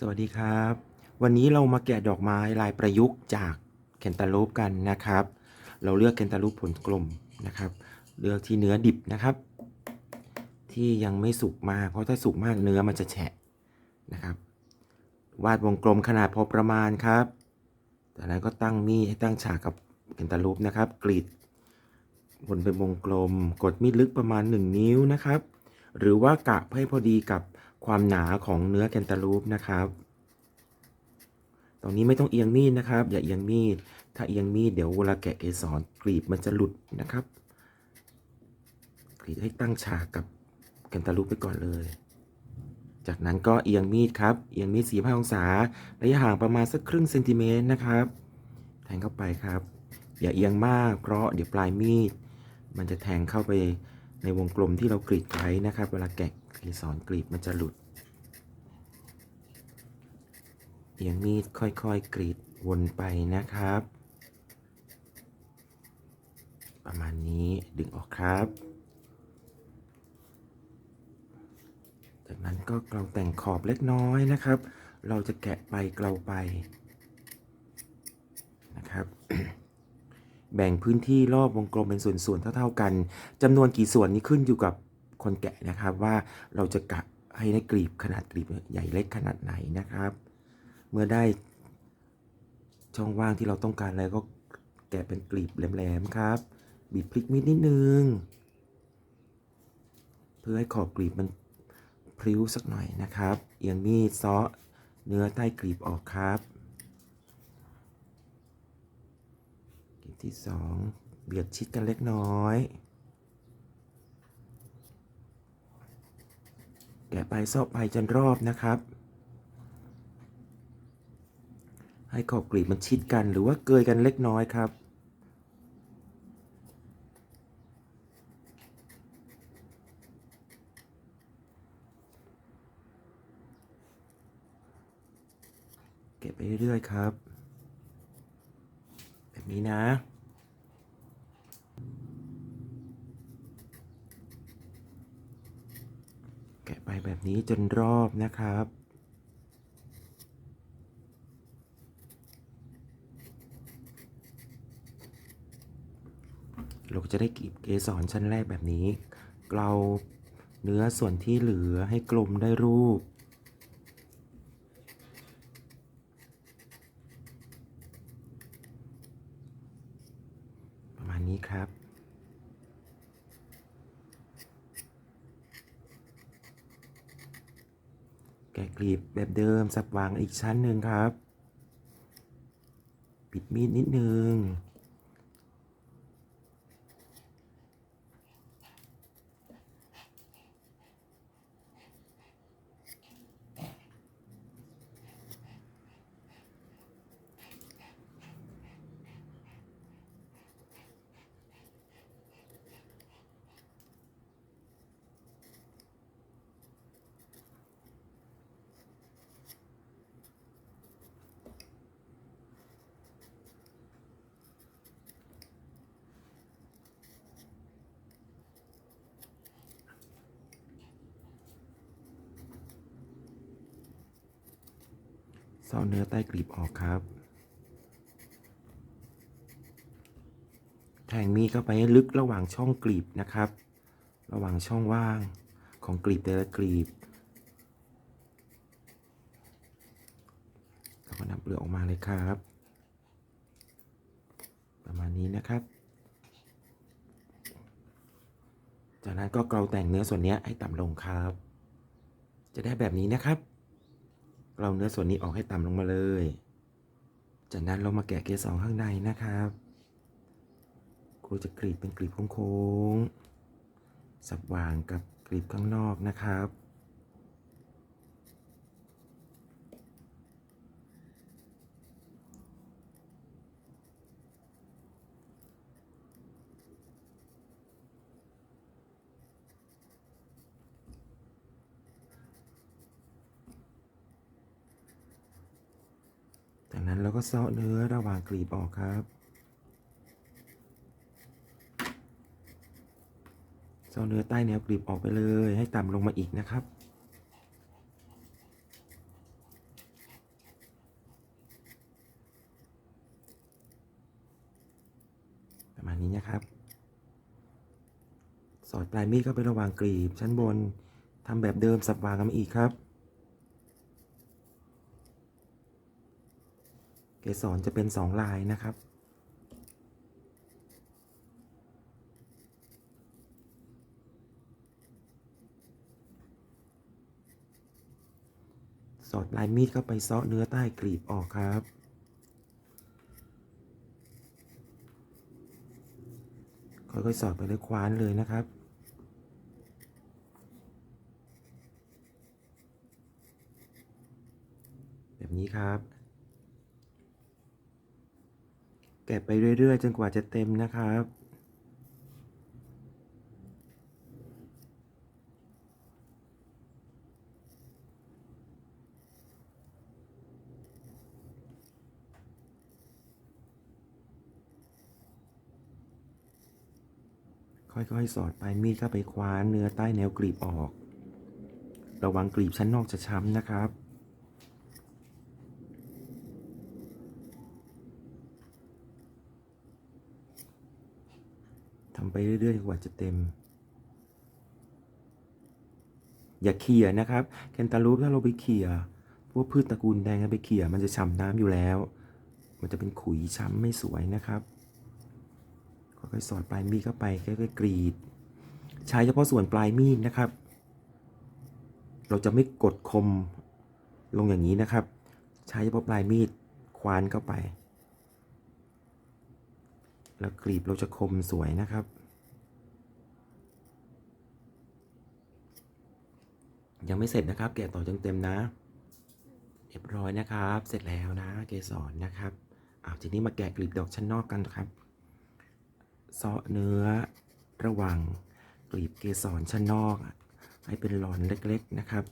สวัสดีครับ วันนี้เรามาแกะดอกไม้ลายประยุกต์จากแคนตาลูปกันนะครับ เราเลือกแคนตาลูปผลกลมนะครับ เลือกที่เนื้อดิบนะครับ ที่ยังไม่สุกมากเพราะถ้าสุกมากเนื้อมันจะแฉะนะครับ วาดวงกลมขนาดพอประมาณครับจากนั้นก็ตั้งมีดให้ตั้งฉากกับแคนตาลูปนะครับ กรีดวนเป็นวงกลม กดมีดลึกประมาณ 1 นิ้วนะครับ หรือว่ากะให้พอดีกับ ความหนาของเนื้อแคนตาลูปนะครับ ตรงนี้ไม่ต้องเอียงมีดนะครับ อย่าเอียงมีด ถ้าเอียงมีดเดี๋ยวเวลาแกะเกสรกรีบมันจะหลุดนะครับ กรีดให้ตั้งฉากกับแคนตาลูปไปก่อนเลย จากนั้นก็เอียงมีดครับ เอียงมีด45องศา ระยะห่างประมาณสักครึ่งเซนติเมตรนะครับ แทงเข้าไปครับ อย่าเอียงมาก เพราะเดี๋ยวปลายมีด มันจะแทงเข้าไปในวงกลมที่เรากรีดไว้นะครับ เวลาแกะเกสรกรีดมันจะหลุด เอียงมีดค่อยๆกรีดวนไปนะครับ ประมาณนี้ดึงออกครับ จากนั้นก็เกลาแต่งขอบเล็กน้อยนะครับ เราจะแกะไปเกลาไปนะครับแบ่งพื้นที่รอบวงกลมเป็นส่วนๆ เท่าๆกันจำนวนกี่ส่วนนี้ขึ้นอยู่กับคนแกะนะครับว่าเราจะกะให้ได้กรีบขนาดกรีบใหญ่เล็กขนาดไหนนะครับ เมื่อได้ช่องว่างที่เราต้องการแล้วก็แกะเป็นกลีบแหลมๆครับ บีบพลิกมีดนิดนึง เพื่อให้ขอบกลีบมันพริ้วสักหน่อยนะครับ เอียงมีดเซาะเนื้อใต้กลีบออกครับกลีบที่สองเบียดชิดกันเล็กน้อย แกะไปเซาะไปจนรอบนะครับ ให้ขอบกลีบมันชิดกันหรือว่าเกยกันเล็กน้อยครับ เก็บไปเรื่อยๆครับ แบบนี้นะแกะไปแบบนี้จนรอบนะครับ เราก็จะได้กลีบเกสรชั้นแรกแบบนี้เกลาเนื้อส่วนที่เหลือให้กลมได้รูป ประมาณนี้ครับแกะกลีบแบบเดิมสับวางอีกชั้นหนึ่งครับ ปิดมีดนิดนึง ซาเนื้อใต้กลีบออกครับ แทงมีดเข้าไปให้ลึกระหว่างช่องกลีบนะครับ ระหว่างช่องว่างของกลีบแต่ละกลีบเราก็นำเปลือกออกมาเลยครับ ประมาณนี้นะครับ จากนั้นก็เกลาแต่งเนื้อส่วนนี้ให้ต่ำลงครับ จะได้แบบนี้นะครับ เราเนื้อส่วนนี้ออกให้ต่ำลงมาเลย จากนั้นเรามาแกะเกสรข้างในนะครับ ครูจะกรีดเป็นกรีบโค้งๆสับวางกับกรีบข้างนอกนะครับ นั้นเราก็เซาะเนื้อระหว่างกลีบออกครับเซาะเนื้อใต้แนวกลีบออกไปเลย ให้ต่ำลงมาอีกนะครับ ประมาณนี้นะครับ สอดปลายมีดเข้าไประหว่างกลีบชั้นบนทำแบบเดิมสับวางกันอีกครับ เกสรจะเป็นสองลายนะครับ สอดลายมีดเข้าไปเซาะเนื้อใต้กลีบออกครับค่อยๆสอดไปเลยคว้านเลยนะครับ แบบนี้ครับ แกะไปเรื่อย ๆ จนกว่าจะเต็มนะครับ ค่อยๆ สอดปลายมีดเข้าไปคว้านเนื้อใต้แนวกลีบออก ระวังกลีบชั้นนอกจะช้ำนะครับำไปเรื่อยๆกว่าจะเต็ม อย่าเขี่ยนะครับแคนตาลูปถ้าเราไปเขี่ยพวกพืชตระกูลแดงไปเขี่ยมันจะฉ่ำน้ำอยู่แล้ว มันจะเป็นขุยช้ำไม่สวยนะครับค่อยๆสอดปลายมีดเข้าไปค่อยๆกรีด ใช้เฉพาะส่วนปลายมีดนะครับ เราจะไม่กดคมลงอย่างนี้นะครับ ใช้เฉพาะปลายมีดควานเข้าไป แล้วกรีบเราจะคมสวยนะครับ ยังไม่เสร็จนะครับ แกะต่อจนเต็มนะเรียบร้อยนะครับ เสร็จแล้วนะ เกสรนะครับเอาทีนี้มาแกะกลีบดอกชั้นนอกกันครับเซาะเนื้อระหว่างกลีบเกสรชั้นนอก ให้เป็นหลอนเล็กๆนะครับ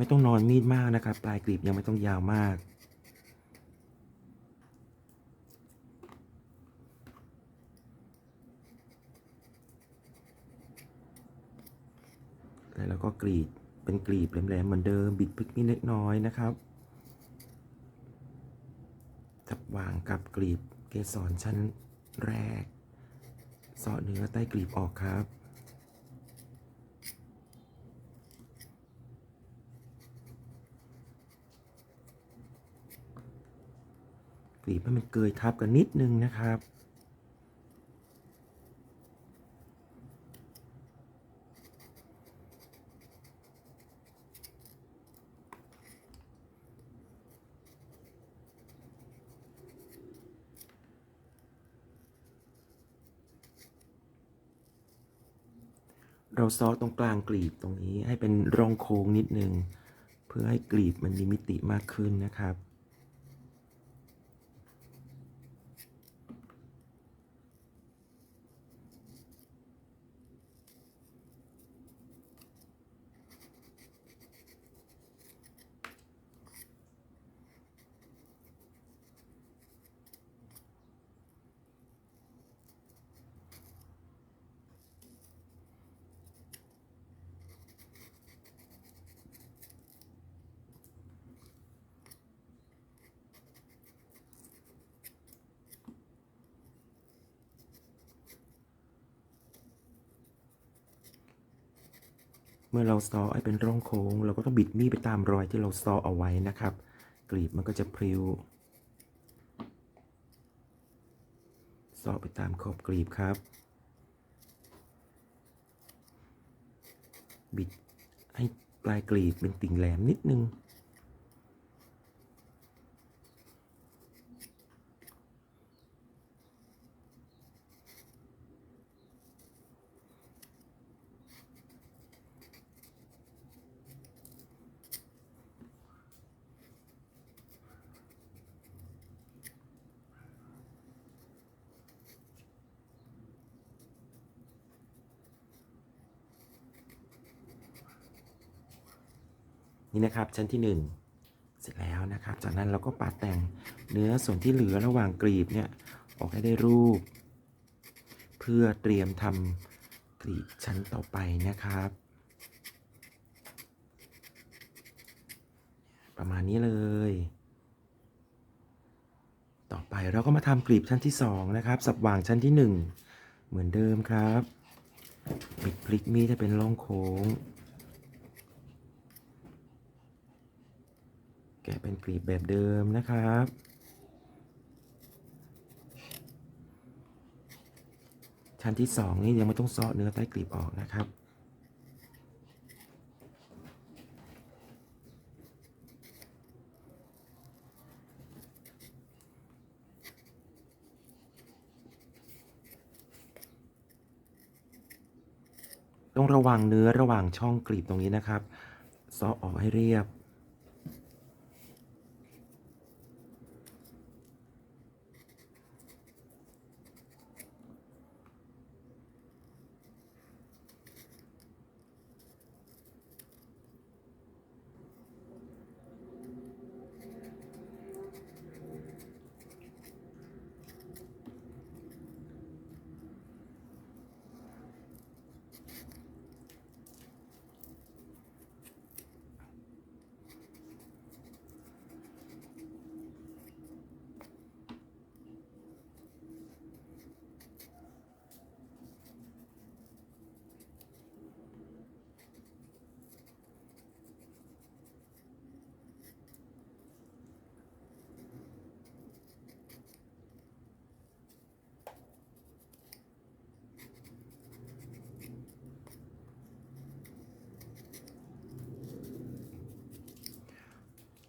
ไม่ต้องนอนมีดมากนะครับ ปลายกลีบยังไม่ต้องยาวมาก แล้วก็กรีดเป็นกลีบแหลมๆเหมือนเดิมบิดพลิกนิดเล็กน้อยนะครับจับวางกับกลีบเกสรชั้นแรกสาะเนื้อใต้กลีบออกครับีบให้มันเกยทับกันนิดนึงนะครับ เราซอตรงกลางกลีบตรงนี้ให้เป็นร่องโค้งนิดนึง เพื่อให้กลีบมันมีมิติมากขึ้นนะครับ เมื่อเราซอให้เป็นร่องโค้ง เราก็ต้องบิดมีดไปตามรอยที่เราซอเอาไว้นะครับ กลีบมันก็จะพลิ้วซอไปตามขอบกลีบครับ บิดให้ปลายกลีบเป็นติ่งแหลมนิดนึง นี่นะครับชั้นที่ 1 เสร็จแล้วนะครับ จากนั้นเราก็ปาดแต่งเนื้อส่วนที่เหลือระหว่างกรีบเนี่ยออกให้ได้รูป เพื่อเตรียมทำกรีบชั้นต่อไปนะครับ ประมาณนี้เลย ต่อไปเราก็มาทำกลีบชั้นที่สองนะครับ สับวางชั้นที่หนึ่งเหมือนเดิมครับบิดพลิกมีดให้เป็นร่องโค้ง แกะเป็นกลีบแบบเดิมนะครับ ชั้นที่สองนี่ยังไม่ต้องซาะเนื้อใต้กลีบออกนะครับต้องระวังเนื้อระหว่างช่องกลีบตรงนี้นะครับซาะออกให้เรียบ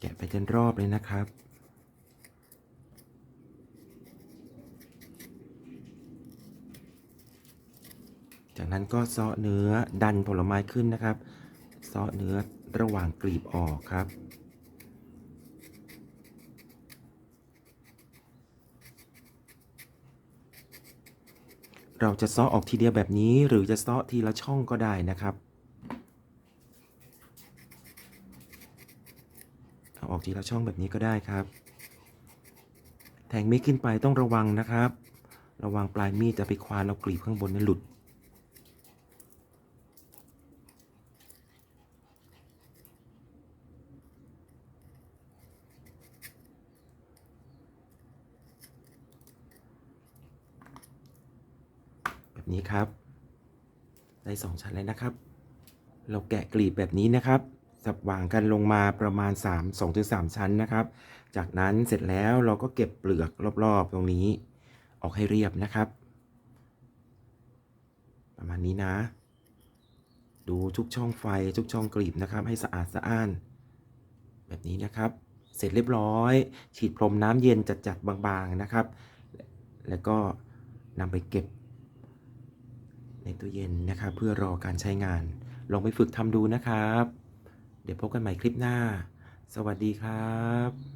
แกะไปจนรอบเลยนะครับ จากนั้นก็เซาะเนื้อดันผลไม้ขึ้นนะครับเซาะเนื้อระหว่างกลีบออกครับเราจะเซาะออกทีเดียวแบบนี้หรือจะเซาะทีละช่องก็ได้นะครับ อออกทีละช่องแบบนี้ก็ได้ครับ แทงมีดขึ้นไปต้องระวังนะครับ ระวังปลายมีดจะไปควานเอากลีบข้างบนนั้นหลุด แบบนี้ครับ ได้สองชั้นแล้วนะครับ เราแกะกลีบแบบนี้นะครับ สับวางกันลงมาประมาณ 3 2-3 ชั้นนะครับ จากนั้นเสร็จแล้วเราก็เก็บเปลือกรอบๆตรงนี้ ออกให้เรียบนะครับ ประมาณนี้นะ ดูทุกช่องไฟทุกช่องกลีบนะครับ ให้สะอาดสะอ้าน แบบนี้นะครับ เสร็จเรียบร้อย ฉีดพรมน้ำเย็นจัดๆบางๆนะครับ แล้วก็นำไปเก็บ ในตู้เย็นนะครับ เพื่อรอการใช้งาน ลองไปฝึกทำดูนะครับ เดี๋ยวพบกันใหม่คลิปหน้า สวัสดีครับ